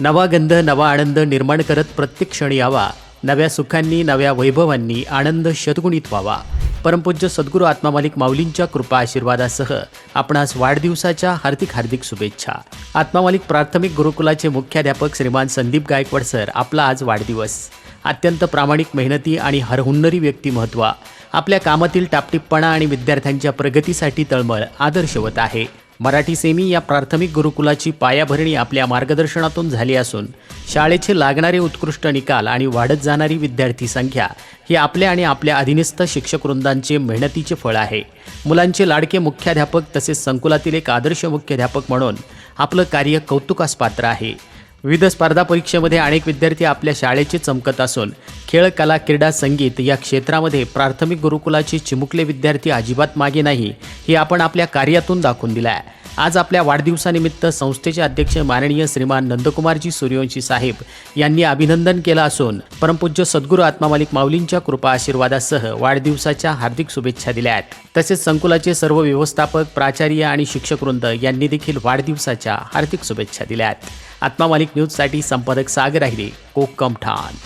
नवा गंध नवा आनंद निर्माण करत प्रत्येक क्षणी यावा. नव्या सुखांनी नव्या वैभवांनी आनंद शतगुणित व्हावा. परमपूज्य सद्गुरू आत्मा मालिक माऊलींच्या कृपा आशीर्वादासह आपणास वाढदिवसाच्या हार्दिक हार्दिक शुभेच्छा. आत्मा मालिक प्राथमिक गुरुकुलाचे मुख्याध्यापक श्रीमान संदीप गायकवाड सर आपला आज वाढदिवस. अत्यंत प्रामाणिक मेहनती आणि हरहुन्नरी व्यक्तिमत्व आपल्या कामातील टापटिपणा आणि विद्यार्थ्यांच्या प्रगतीसाठी तळमळ आदर्शवत आहे. मराठी सेमी या प्राथमिक गुरुकुलाची पायाभरणी आपल्या मार्गदर्शनातून झाली असून शाळेचे लागणारे उत्कृष्ट निकाल आणि वाढत जाणारी विद्यार्थी संख्या ही आपल्या आणि आपल्या अधीनस्थ शिक्षकवृंदांचे मेहनतीचे फळ आहे. मुलांचे लाडके मुख्याध्यापक तसेच संकुलातील एक आदर्श मुख्याध्यापक म्हणून आपलं कार्य कौतुकास पात्र आहे. विविध स्पर्धा परीक्षेमध्ये अनेक विद्यार्थी आपल्या शाळेचे चमकत असून खेळ कला क्रीडा संगीत या क्षेत्रामध्ये प्राथमिक गुरुकुलाचे चिमुकले विद्यार्थी अजिबात मागे नाही हे आपण आपल्या कार्यातून दाखवून दिलं आहे आज आपल्या वाढदिवसानिमित्त संस्थेचे अध्यक्ष माननीय श्रीमान नंदकुमारजी सूर्यवंशी साहेब यांनी अभिनंदन केलं असून परमपूज्य सद्गुरू आत्मा मालिक माऊलींच्या कृपा आशीर्वादासह वाढदिवसाच्या हार्दिक शुभेच्छा दिल्या आहेत. तसेच संकुलाचे सर्व व्यवस्थापक प्राचार्य आणि शिक्षक वृंद यांनी देखील वाढदिवसाच्या हार्दिक शुभेच्छा दिल्या आहेत. आत्मा मालिक न्यूजसाठी संपादक सागर राहिले कोकम ठाण.